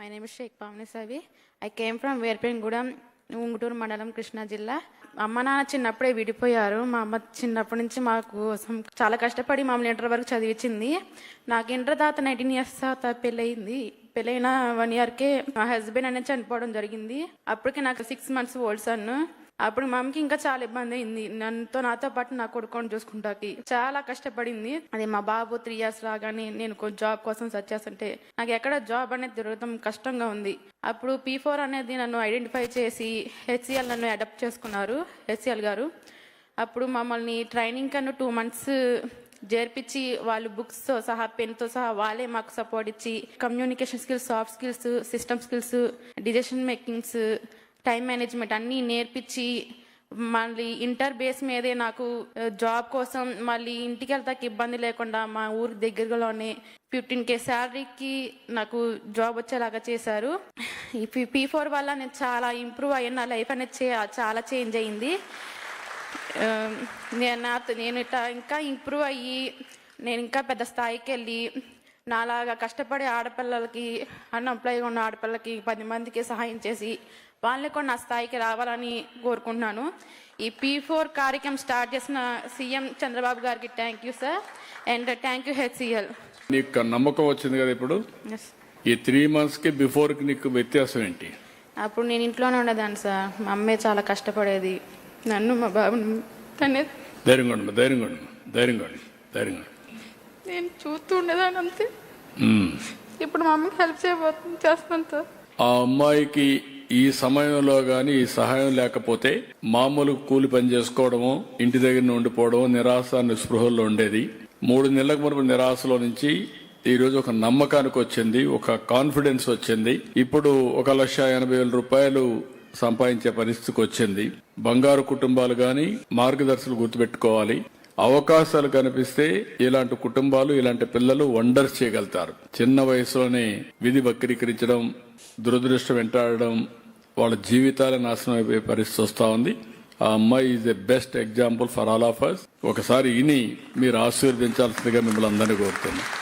My name is Shaik Pavani సవి I came from వేర్పేంగూడెం Unguturu మండలం కృష్ణా జిల్లా అమ్మ నాన్న చిన్నప్పుడే విడిపోయారు. మా అమ్మ చిన్నప్పటి నుంచి మా కోసం చాలా కష్టపడి మమ్మల్ని ఇంటర్ వరకు చదివించింది. నాకు ఇంటర్ తర్వాత నైన్టీన్ ఇయర్స్ తర్వాత పెళ్ళయింది. పెళ్ళైన వన్ ఇయర్కే మా హస్బెండ్ అనేది చనిపోవడం జరిగింది. అప్పటికి నాకు సిక్స్ మంత్స్ ఓల్డ్ సన్ను అప్పుడు మా అమ్మకి ఇంకా చాలా ఇబ్బంది అయింది. నన్నుతో నాతో పాటు నా కొడుకుని చూసుకుంటాకి చాలా కష్టపడింది. అది మా బాబు త్రీ ఇయర్స్ రాగానే నేను జాబ్ కోసం సెర్చ్ చేస్తుంటే నాకు ఎక్కడ జాబ్ అనేది దొరకడం కష్టంగా ఉంది. అప్పుడు పీ ఫోర్ అనేది నన్ను ఐడెంటిఫై చేసి హెచ్సిఎల్ నన్ను అడాప్ట్ చేసుకున్నారు హెచ్సిఎల్ గారు. అప్పుడు మమ్మల్ని ట్రైనింగ్ కన్నా టూ మంత్స్ జరిపించి వాళ్ళు బుక్స్తో సహా పెన్తో సహా వాళ్ళే మాకు సపోర్ట్ ఇచ్చి communication skills soft skills system skills decision makings time management అన్నీ నేర్పించి మళ్ళీ ఇంటర్ బేస్ మీదే నాకు జాబ్ కోసం మళ్ళీ ఇంటికి వెళ్తాకి ఇబ్బంది లేకుండా మా ఊరి దగ్గరలోనే ఫిఫ్టీన్ కే శాలరీకి నాకు జాబ్ వచ్చేలాగా చేశారు. ఈ పీ ఫోర్ వల్ల నేను చాలా ఇంప్రూవ్ అయ్యాను నా లైఫ్ అనేది చాలా చేంజ్ అయింది. నేను నాతో నేను ఇట్లా ఇంకా ఇంప్రూవ్ అయ్యి నేను ఇంకా పెద్ద స్థాయికి వెళ్ళి నాలాగా కష్టపడే ఆడపిల్లలకి అన్ఎంప్లాయ్గా ఉన్న ఆడపిల్లలకి పది మందికి సహాయం చేసి వాళ్ళని కూడా నా స్థాయికి రావాలని కోరుకుంటున్నాను. ఈ పీ ఫోర్ కార్యక్రమం స్టార్ట్ చేసిన CM Chandrababu garu thank you sir and thank you HCL నీకు నమ్మకం వచ్చింది కదా ఇప్పుడు? ఈ త్రీ మంత్స్కి బిఫోర్కి నీకు వ్యత్యాసం ఏంటి? అప్పుడు నేను ఇంట్లోనే ఉండేదాన్ని సార్ మా అమ్మే చాలా కష్టపడేది. నన్ను మా బాబుని తనే ధైర్యంగా ఉండు ధైర్యంగా ఉండు ధైర్యంగా ఉండు ధైర్యంగా. నేను చూస్తూ ఉండేదాన్ని అంతే. ఇప్పుడు మా అమ్మకి హెల్ప్ చేయబోతుంది చేస్తున్నాను సార్ ఆ అమ్మాయికి ఈ సమయంలో గాని ఈ సహాయం లేకపోతే మామూలు కూలి పని చేసుకోవడము ఇంటి దగ్గర ఉండిపోవడం నిరాశ నిస్పృహల్లో ఉండేది. మూడు నెలలకు మునుపు నిరాశలో నుంచి ఈ రోజు ఒక నమ్మకానికి వచ్చింది ఒక కాన్ఫిడెన్స్ వచ్చింది. ఇప్పుడు ఒక లక్ష ఎనభై వేల రూపాయలు సంపాదించే పరిస్థితికి వచ్చింది. బంగారు కుటుంబాలు గాని మార్గదర్శకులు గుర్తుపెట్టుకోవాలి. అవకాశాలు కనిపిస్తే ఇలాంటి కుటుంబాలు ఇలాంటి పిల్లలు వండర్స్ చేయగలుగుతారు. చిన్న వయసులోనే విధి వక్రీకరించడం దురదృష్టం వెంటాడడం వాళ్ళ జీవితాల నాశనం అయిపోయే పరిస్థితి వస్తూ ఉంది. ఆ అమ్మాయి is the best example for all of us ఒకసారి ఇని మీరు ఆశీర్వదించాల్సిందిగా మిమ్మల్ని అందరినీ కోరుతున్నాను